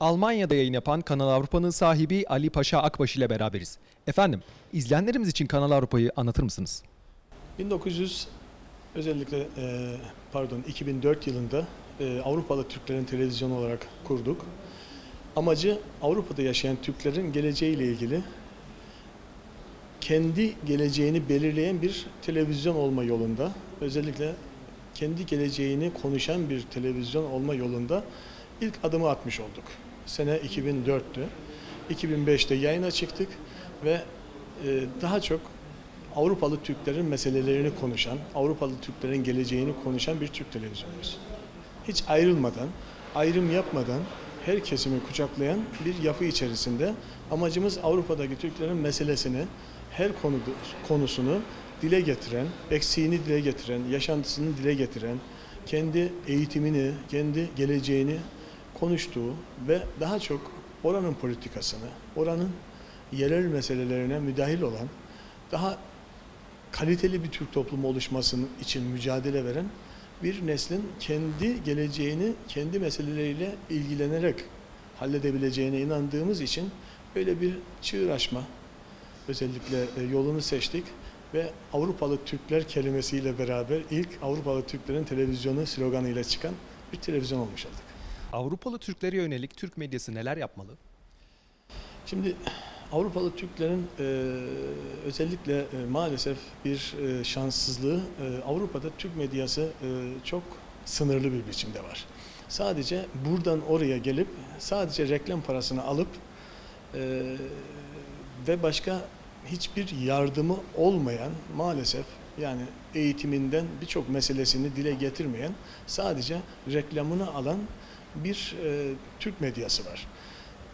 Almanya'da yayın yapan Kanal Avrupa'nın sahibi Ali Paşa Akbaş ile beraberiz. Efendim, izleyenlerimiz için Kanal Avrupa'yı anlatır mısınız? 1900 özellikle e, pardon 2004 yılında e, Avrupalı Türklerin televizyonu olarak kurduk. Amacı Avrupa'da yaşayan Türklerin geleceğiyle ilgili kendi geleceğini belirleyen bir televizyon olma yolunda özellikle kendi geleceğini konuşan bir televizyon olma yolunda ilk adımı atmış olduk. Sene 2004'tü. 2005'te yayına çıktık ve e, daha çok Avrupalı Türklerin meselelerini konuşan, Avrupalı Türklerin geleceğini konuşan bir Türk televizyonuyuz. Hiç ayrılmadan, ayrım yapmadan her kesimi kucaklayan bir yapı içerisinde amacımız Avrupa'daki Türklerin meselesini, her konu, konusunu dile getiren, eksiğini dile getiren, yaşantısını dile getiren, kendi eğitimini, kendi geleceğini konuştuğu ve daha çok oranın politikasını, oranın yerel meselelerine müdahil olan, daha kaliteli bir Türk toplumu oluşmasının için mücadele veren bir neslin kendi geleceğini kendi meseleleriyle ilgilenerek halledebileceğine inandığımız için böyle bir çığır açma özellikle e, yolunu seçtik ve Avrupalı Türkler kelimesiyle beraber ilk Avrupalı Türklerin televizyonu sloganıyla çıkan bir televizyon olmuş olduk. Avrupalı Türklere yönelik Türk medyası neler yapmalı? Şimdi Avrupalı Türklerin e, özellikle e, maalesef bir e, şanssızlığı e, Avrupa'da Türk medyası e, çok sınırlı bir biçimde var. Sadece buradan oraya gelip sadece reklam parasını alıp e, ve başka hiçbir yardımı olmayan maalesef yani eğitiminden birçok meselesini dile getirmeyen sadece reklamını alan bir e, Türk medyası var.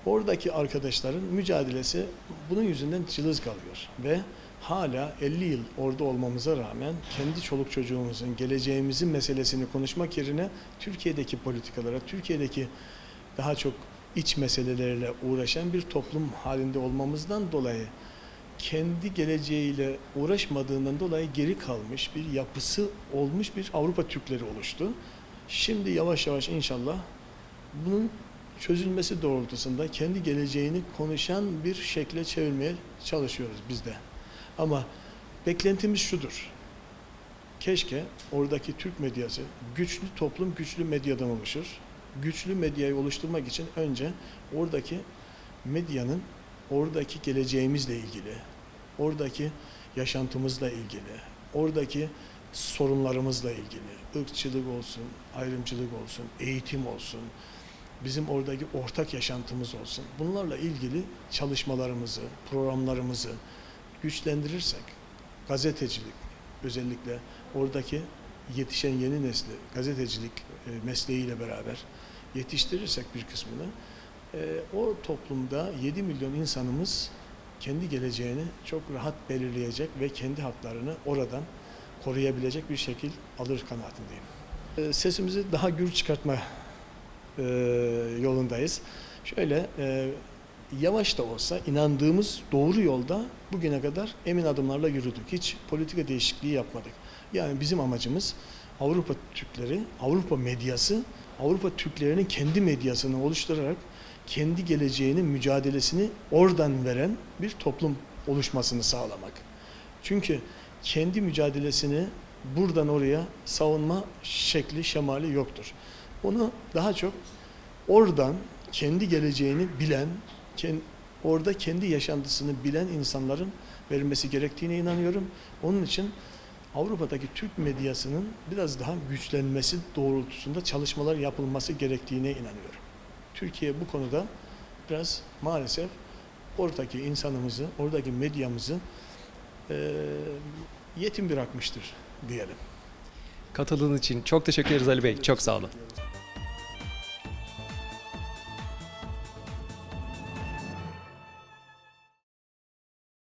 Oradaki arkadaşların mücadelesi bunun yüzünden cılız kalıyor ve hala 50 yıl orada olmamıza rağmen kendi çoluk çocuğumuzun, geleceğimizin meselesini konuşmak yerine Türkiye'deki politikalara, Türkiye'deki daha çok iç meselelerle uğraşan bir toplum halinde olmamızdan dolayı kendi geleceğiyle uğraşmadığından dolayı geri kalmış bir yapısı olmuş bir Avrupa Türkleri oluştu. Şimdi yavaş yavaş inşallah bunun çözülmesi doğrultusunda kendi geleceğini konuşan bir şekle çevirmeye çalışıyoruz biz de. Ama beklentimiz şudur. Keşke oradaki Türk medyası güçlü toplum güçlü medyadan oluşur. Güçlü medyayı oluşturmak için önce oradaki medyanın oradaki geleceğimizle ilgili, oradaki yaşantımızla ilgili, oradaki sorunlarımızla ilgili, ırkçılık olsun, ayrımcılık olsun, eğitim olsun, bizim oradaki ortak yaşantımız olsun. Bunlarla ilgili çalışmalarımızı, programlarımızı güçlendirirsek, gazetecilik özellikle oradaki yetişen yeni nesli gazetecilik e, mesleğiyle beraber yetiştirirsek bir kısmını e, o toplumda 7 milyon insanımız kendi geleceğini çok rahat belirleyecek ve kendi haklarını oradan koruyabilecek bir şekil alır kanaatindeyim. E, Sesimizi daha gür çıkartma e, yolundayız. Şöyle e, yavaş da olsa inandığımız doğru yolda bugüne kadar emin adımlarla yürüdük. Hiç politika değişikliği yapmadık. Yani bizim amacımız Avrupa Türkleri, Avrupa medyası, Avrupa Türklerinin kendi medyasını oluşturarak kendi geleceğinin mücadelesini oradan veren bir toplum oluşmasını sağlamak. Çünkü kendi mücadelesini buradan oraya savunma şekli, şemali yoktur. Onu daha çok oradan kendi geleceğini bilen, orada kendi yaşantısını bilen insanların verilmesi gerektiğine inanıyorum. Onun için Avrupa'daki Türk medyasının biraz daha güçlenmesi doğrultusunda çalışmalar yapılması gerektiğine inanıyorum. Türkiye bu konuda biraz maalesef oradaki insanımızı, oradaki medyamızı eee, yetim bırakmıştır diyelim. Katıldığınız için çok teşekkür ederiz Ali Bey. Çok sağ olun.